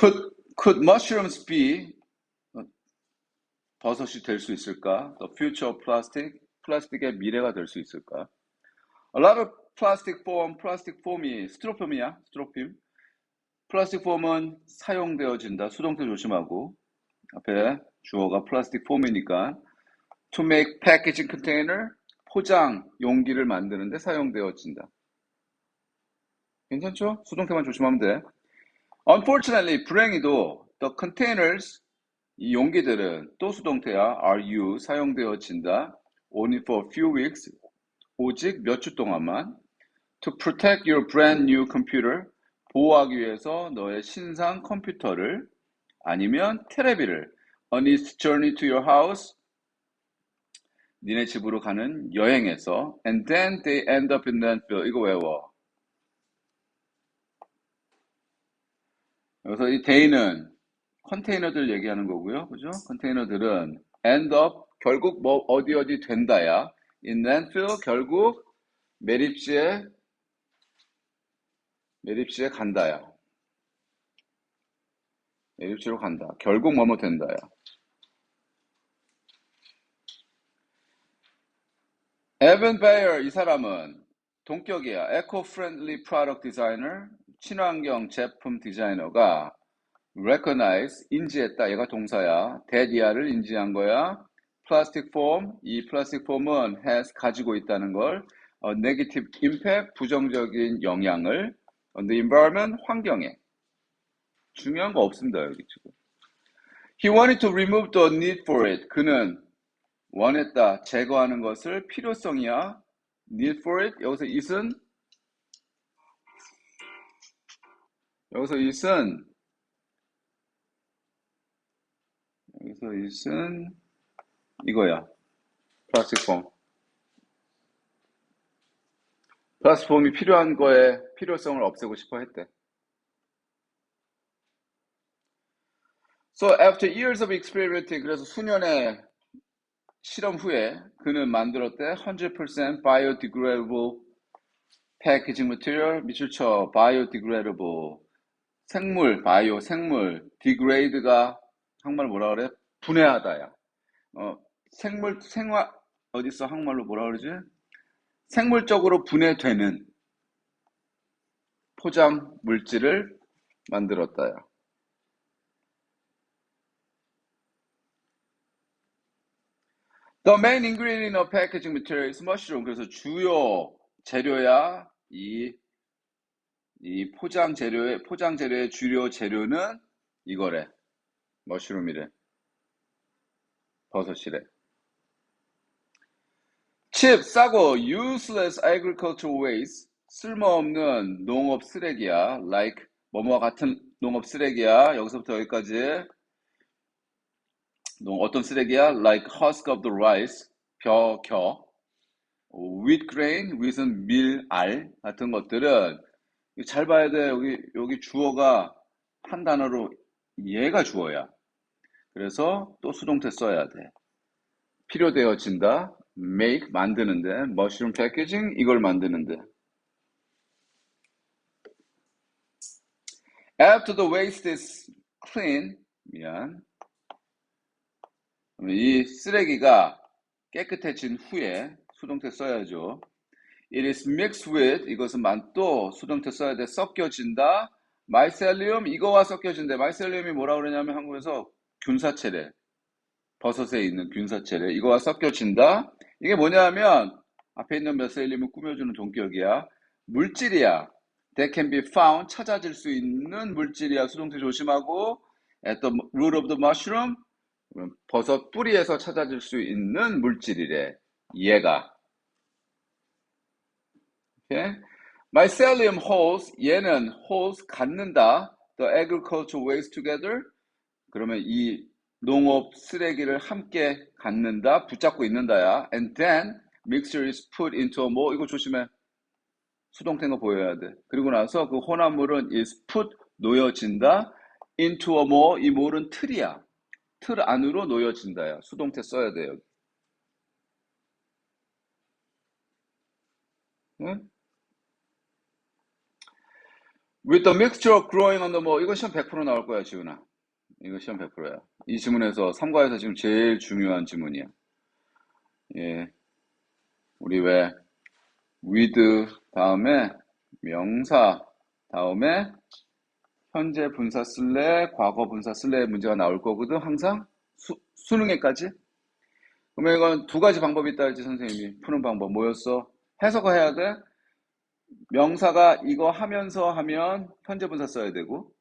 Could could mushrooms be 어, 버섯이 될 수 있을까? The future of plastic 플라스틱의 미래가 될 수 있을까? A lot of plastic foam, plastic foam이 스티로폼이야, 스티로폼. 플라스틱 폼은 사용되어진다. 수동태 조심하고 앞에 주어가 플라스틱 폼이니까 to make packaging container 포장 용기를 만드는데 사용되어진다. 괜찮죠? 수동태만 조심하면 돼. Unfortunately, 불행히도 the containers 이 용기들은 또 수동태야 used 사용되어진다. only for a few weeks 오직 몇 주 동안만 to protect your brand new computer 보호하기 위해서 너의 신상 컴퓨터를 아니면 테레비를 on its journey to your house 니네 집으로 가는 여행에서 and then they end up in landfill 이거 외워 여기서 이 day는 컨테이너들 얘기하는 거고요 그죠 컨테이너들은 end up 결국 뭐 어디 어디 된다야 in landfill 결국 매립지에 매립지에 간다야. 매립지로 간다. 결국 뭐뭐 된다야. 에반 베이어 이 사람은 동격이야. eco-friendly product designer, 친환경 제품 디자이너가 recognize, 인지했다. 얘가 동사야. 대디아를 인지한 거야. plastic foam, 이 plastic foam은 has 가지고 있다는 걸 어, negative impact, 부정적인 영향을 on the environment, 환경에 중요한 거 없습니다. 여기 지금. He wanted to remove the need for it. 그는 원했다. 제거하는 것을 필요성이야. need for it. 여기서 it은 여기서 it은 여기서 it은 이거야. 플라스틱 폼. 플라스틱 폼이 필요한 거에 필요성을 없애고 싶어 했대. So after years of experimenting, 그래서 수년의 실험 후에 그는 만들었대 100% biodegradable packaging material 쳐 biodegradable 생물 바이오 생물 degrade가 한말 뭐라 그래 분해하다야 어 생물 생화 어디서 한국말로 뭐라 그러지 생물적으로 분해되는 포장 물질을 만들었다야. The main ingredient of packaging. 그래서 주요 재료야 이, 이 포장 재료의 포장 재료의 주요 재료는 이거래. 머쉬룸이래. 버섯이래. 칩 싸고 useless agricultural waste 쓸모없는 농업 쓰레기야. like 뭐뭐와 같은 농업 쓰레기야. 여기서부터 여기까지 농 어떤 쓰레기야? like husk of the rice 벼, 겨 wheat grain, wheat은 밀, 알 같은 것들은 잘 봐야 돼. 여기 여기 주어가 한 단어로 얘가 주어야. 그래서 또 수동태 써야 돼. 필요되어진다. make 만드는데 mushroom packaging 이걸 만드는데 after the waste is clean 미안 이 쓰레기가 깨끗해진 후에 수동태 써야죠 it is mixed with 이것은 또 수동태 써야 돼 섞여진다 마이셀리움 이거와 섞여진대 마이셀리움이 뭐라 그러냐면 한국에서 균사체래 버섯에 있는 균사체래 이거와 섞여진다 이게 뭐냐면 앞에 있는 메셀림을 꾸며주는 동격이야. 물질이야. That can be found 찾아질 수 있는 물질이야. 수동태 조심하고 at the root of the mushroom 버섯 뿌리에서 찾아질 수 있는 물질이래. 얘가. Okay? Mycelium holds 얘는 holds 갖는다. The agricultural waste together. 그러면 이 농업 쓰레기를 함께 갖는다, 붙잡고 있는다야. And then mixture is put into 뭐 이거 조심해. 수동태가 보여야 돼. 그리고 나서 그 혼합물은 is put 놓여진다. into a 뭐이 뭐는 틀이야. 틀 안으로 놓여진다야. 수동태 써야 돼요. 응? With the mixture of growing on the 뭐 이거 시험 100% 나올 거야 지훈아. 이거 시험 100%야. 이 지문에서 3과에서 지금 제일 중요한 지문이야. 예. 우리 왜 with 다음에 명사 다음에 현재 분사 쓸래 과거 분사 쓸래 문제가 나올 거거든 항상 수, 수능에까지 그러면 이건 두 가지 방법이 있다 했지 선생님이 푸는 방법 뭐였어 해석을 해야 돼 명사가 이거 하면서 하면 현재 분사 써야 되고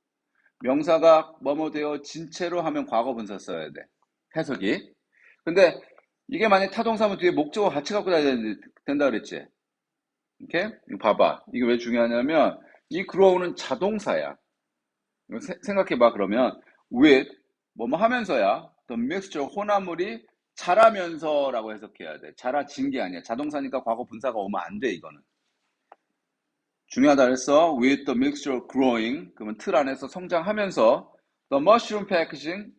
명사가 뭐뭐 되어 진채로 하면 과거 분사 써야 돼. 해석이. 근데 이게 만약 타동사면 뒤에 목적어 같이 갖고 다녀야 된다 그랬지? 이거 봐봐. 이게 왜 중요하냐면 이 grow는 자동사야. 생각해봐 그러면. with 뭐뭐 하면서야 the mixture 혼합물이 자라면서라고 해석해야 돼. 자라진 게 아니야. 자동사니까 과거 분사가 오면 안 돼 이거는 중요하다 그랬어 with the mixture growing 그러면 틀 안에서 성장하면서 the mushroom packaging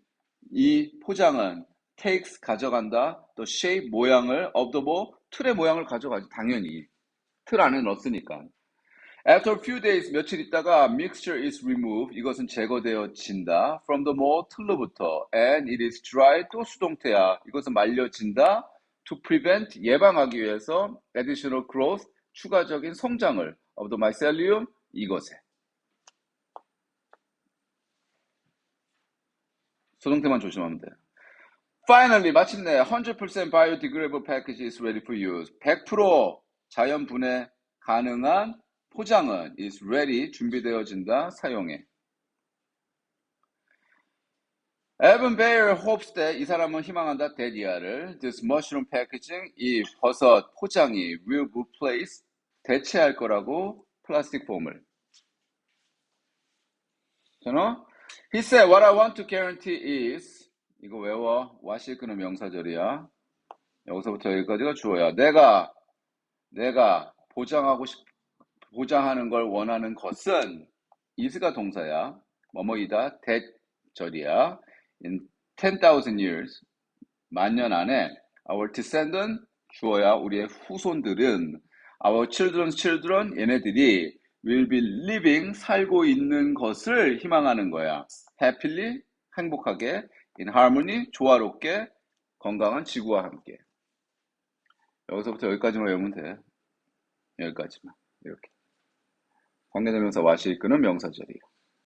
이 포장은 takes 가져간다 the shape 모양을 of the ball 틀의 모양을 가져가지 당연히 틀 안에 넣었으니까 After a few days, 며칠 있다가 mixture is removed. 이것은 제거되어진다. From the mold, 틀로부터. And it is dry. 또 수동태야. 이것은 말려진다. To prevent, 예방하기 위해서 additional growth, 추가적인 성장을 of the mycelium, 이것에. 수동태만 조심하면 돼. Finally, 마침내 100% biodegradable package is ready for use. 100% 자연 분해 가능한 포장은 is ready 준비되어진다 사용해. Evan Bayer hopes that 이 사람은 희망한다 이하를 this mushroom packaging 이 버섯 포장이 will replace 대체할 거라고 플라스틱 폼을. 저는 He said what I want to guarantee is 이거 외워 와실크는 명사절이야. 여기서부터 여기까지가 주어야. 내가 내가 보장하고 싶 보장하는 걸 원하는 것은 is가 동사야. 뭐뭐이다 대절이야. In 10,000 years 만년 안에 our descendant 주어야 우리의 후손들은 our children's children 얘네들이 will be living 살고 있는 것을 희망하는 거야. happily 행복하게 in harmony 조화롭게 건강한 지구와 함께. 여기서부터 여기까지만 외우면 돼. 여기까지만 이렇게. 관계대명사 와시 이끄는 명사절이야.